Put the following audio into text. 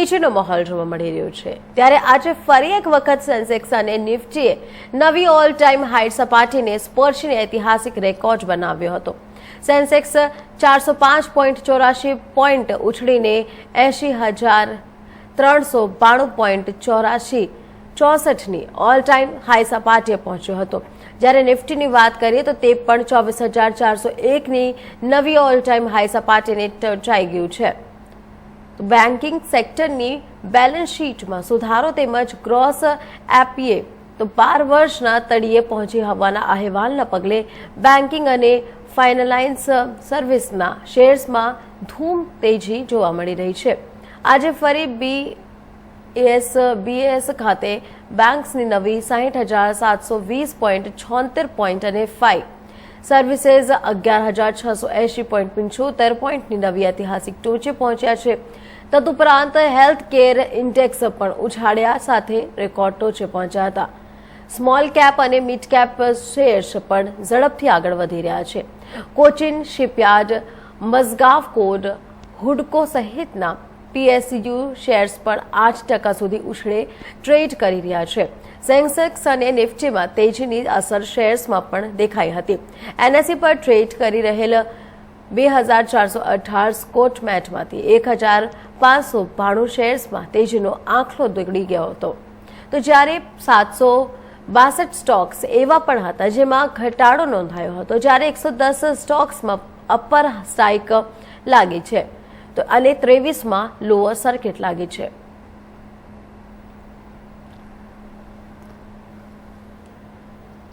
તેજીનો માહોલ જોવા મળી રહ્યો છે. ત્યારે આજે ફરી એક વખત સેન્સેક્સ અને નિફ્ટીએ નવી ઓલ ટાઈમ હાઈટ સપાટીને સ્પર્શીને ઐતિહાસિક રેકોર્ડ બનાવ્યો હતો. સેન્સેક્સ ચારસો પાંચ પોઈન્ટ ચોરાશી પોઈન્ટ ઉછળીને એંશી હજાર ત્રણસો બાણું પોઈન્ટ ચોરાશી ચોસઠની ઓલ ટાઈમ હાઈ સપાટીએ પહોંચ્યો હતો. જ્યારે નિફ્ટીની વાત કરીએ તો તે પણ ચોવીસ હજાર ચારસો એકની નવી ઓલ ટાઈમ હાઈ સપાટીને ટચાઈ ગયું છે. બેન્કિંગ સેક્ટરની બેલેન્સ શીટમાં સુધારો તેમજ ગ્રોસ એપીએ તો બાર વર્ષના તળિયે પહોંચી હોવાના અહેવાલના પગલે બેન્કિંગ અને ફાઇનલાઇન્સ સર્વિસના શેર્સમાં ધૂમ તેજી જોવા મળી રહી છે. આજે ફરી બી એસ બીએસ ખાતે બેંક્સની નવી સાહીઠ હજાર સાતસો વીસ પોઈન્ટ છોતેર પોઈન્ટ અને ફાઇવ સર્વિસીસ અગિયાર હજાર છસો એંશી પોઈન્ટ પંચોતેર પોઈન્ટની નવી ઐતિહાસિક ટોચે પહોંચ્યા છે. તદુપરાંત હેલ્થ કેર ઇન્ડેક્સ પણ ઉછાળ્યા સાથે રેકોર્ડ ટોચે પહોંચ્યા હતા. સ્મોલ કેપ અને મિડ કેપ શેર્સ પણ ઝડપથી આગળ વધી રહ્યા છે. કોચિન શિપયાર્ડ મઝગાવ કોડ હુડકો સહિતના પીએસયુ શેર્સ પણ આઠ ટકા સુધી ઉછળે ટ્રેડ કરી રહ્યા છે. સેન્સેક્સ અને નિફ્ટીમાં તેજીની અસર શેર્સમાં પણ દેખાઈ હતી. એનએસસી પર ટ્રેડ કરી રહેલ બે હજાર ચારસો અઢાર સ્કોટ મેટમાંથી એક હજાર પાંચસો બાણું શેર્સમાં તેજીનો આંખલો દીગડી ગયો હતો. તો જ્યારે સાતસો બાસઠ સ્ટોક્સ એવા પણ હતા જેમાં ઘટાડો નોંધાયો હતો, જ્યારે એકસો દસ સ્ટોક્સમાં અપર સ્ટ્રાઇક લાગી છે. તો અને ત્રેવીસમાં લોઅર સર્કિટ લાગી છે.